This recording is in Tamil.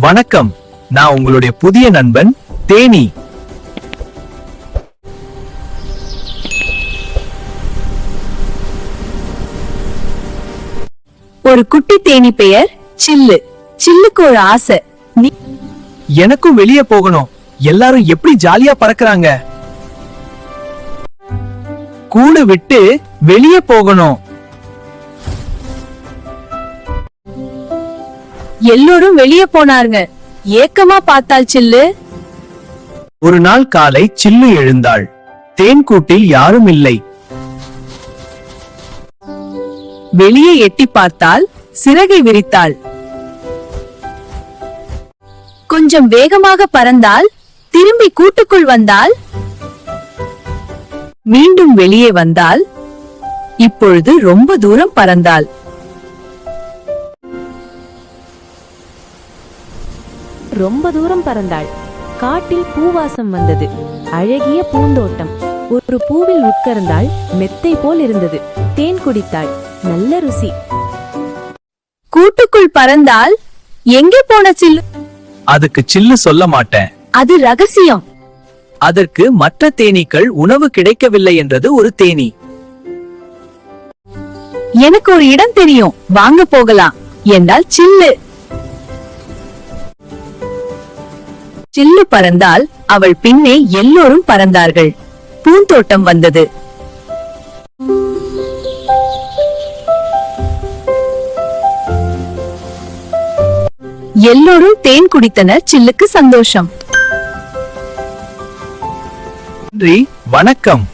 வணக்கம். நான் உங்களுடைய புதிய நண்பன் தேனி. ஒரு குட்டி தேனி பெயர் சில்லு. சில்லுக்கு ஒரு ஆசை. நீ எனக்கும் வெளியே போகணும். எல்லாரும் எப்படி ஜாலியா பறக்கறாங்க? கூடு விட்டு வெளியே போகணும். எல்லோரும் வெளியே போனாருங்க. ஏக்கமா பார்த்தாள் சில்லு. ஒரு நாள் காலை சில்லு எழுந்தாள். தேன்கூட்டில் யாரும் இல்லை. வெளியே எட்டி பார்த்தால் சிறகை விரித்தாள். கொஞ்சம் வேகமாக பறந்தால் திரும்பி கூட்டுக்குள் வந்தால் மீண்டும் வெளியே வந்தால் இப்பொழுது ரொம்ப தூரம் பறந்தாள். ரொம்ப தூரம் பறந்தாள். காட்டில் பூவாசம் வந்தது. அழகிய பூந்தோட்டம். ஒரு பூவில் உட்கார்ந்தாள். மெத்தை போல் இருந்தது. தேன் குடித்தாள். நல்ல ருசி. கூட்டுக்குள் பறந்தால் எங்கே போன சில்லு? அதுக்கு சில்லு சொல்ல மாட்டேன். அது ரகசியம். அதற்கு மற்ற தேனீக்கள் உணவு கிடைக்கவில்லை என்றது ஒரு தேனீ. எனக்கு ஒரு இடம் தெரியும். வாங்க போகலாம். என்றால் சில்லு. சில்லு பறந்தால் அவள் பின்னே எல்லோரும் பறந்தார்கள். பூந்தோட்டம் வந்தது. எல்லோரும் தேன் குடித்தனர் சில்லுக்கு சந்தோஷம். நன்றி வணக்கம்.